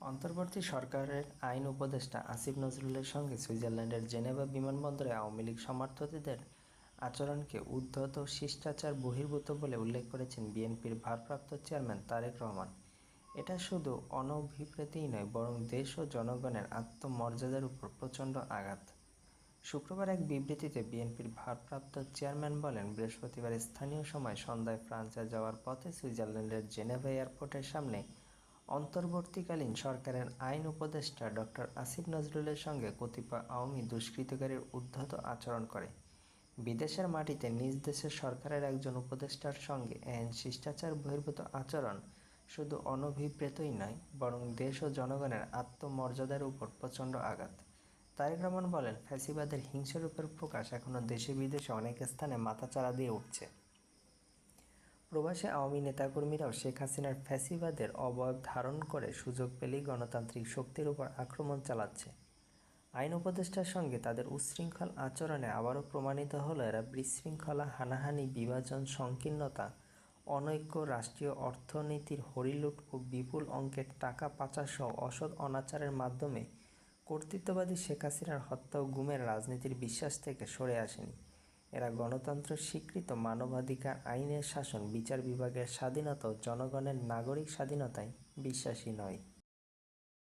অন্তর্বর্তী সরকারের আইন উপদেষ্টা আসিফ নজরুলের সঙ্গে সুইজারল্যান্ডের জেনেভা বিমানবন্দরে আওয়ামী লীগ সমর্থকদের আচরণকে উদ্ধত, শিষ্টাচার বহির্ভূত বলে উল্লেখ করেছেন বিএনপির ভারপ্রাপ্ত চেয়ারম্যান তারেক রহমান। এটা শুধু অনভিপ্রেতই নয়, বরং দেশ ও জনগণের আত্মমর্যাদার উপর প্রচণ্ড আঘাত। শুক্রবার এক বিবৃতিতে বিএনপির ভারপ্রাপ্ত চেয়ারম্যান বলেন, বৃহস্পতিবার স্থানীয় সময় সন্ধ্যায় ফ্রান্সে যাওয়ার পথে সুইজারল্যান্ডের জেনেভা এয়ারপোর্টের সামনে অন্তর্বর্তীকালীন সরকারের আইন উপদেষ্টা ডক্টর আসিফ নজরুলের সঙ্গে কতিপয় আওয়ামী দুষ্কৃতকারীর উদ্ধত আচরণ করে। বিদেশের মাটিতে নিজ দেশের সরকারের একজন উপদেষ্টার সঙ্গে এহেন শিষ্টাচার বহির্ভূত আচরণ শুধু অনভিপ্রেতই নয়, বরং দেশ ও জনগণের আত্মমর্যাদার উপর প্রচণ্ড আঘাত। তারেক রহমান বলেন, ফ্যাসিবাদের হিংস্ররূপের প্রকাশ এখনও দেশে বিদেশে অনেক স্থানে মাথাচাড়া দিয়ে উঠছে। প্রবাসী আওয়ামী নেতাকর্মীরাও শেখ হাসিনার ফ্যাসিবাদের অবয়ব ধারণ করে সুযোগ পেলেই গণতান্ত্রিক শক্তির উপর আক্রমণ চালাচ্ছে। আইন উপদেষ্টার সঙ্গে তাদের উচ্ছৃঙ্খল আচরণে আবারও প্রমাণিত হলো এরা বিশৃঙ্খলা, হানাহানি, বিভাজন, সংকীর্ণতা, অনৈক্য, রাষ্ট্রীয় অর্থনীতির হরিলুট ও বিপুল অঙ্কের টাকা পাচারসহ অসৎ অনাচারের মাধ্যমে কর্তৃত্ববাদী শেখ হাসিনার হত্যা ও গুমের রাজনীতির বিশ্বাস থেকে সরে আসেনি। এরা গণতন্ত্র স্বীকৃত মানবাধিকার আইনের শাসন, বিচার বিভাগের স্বাধীনতা ও জনগণের নাগরিক স্বাধীনতায় বিশ্বাসী নয়।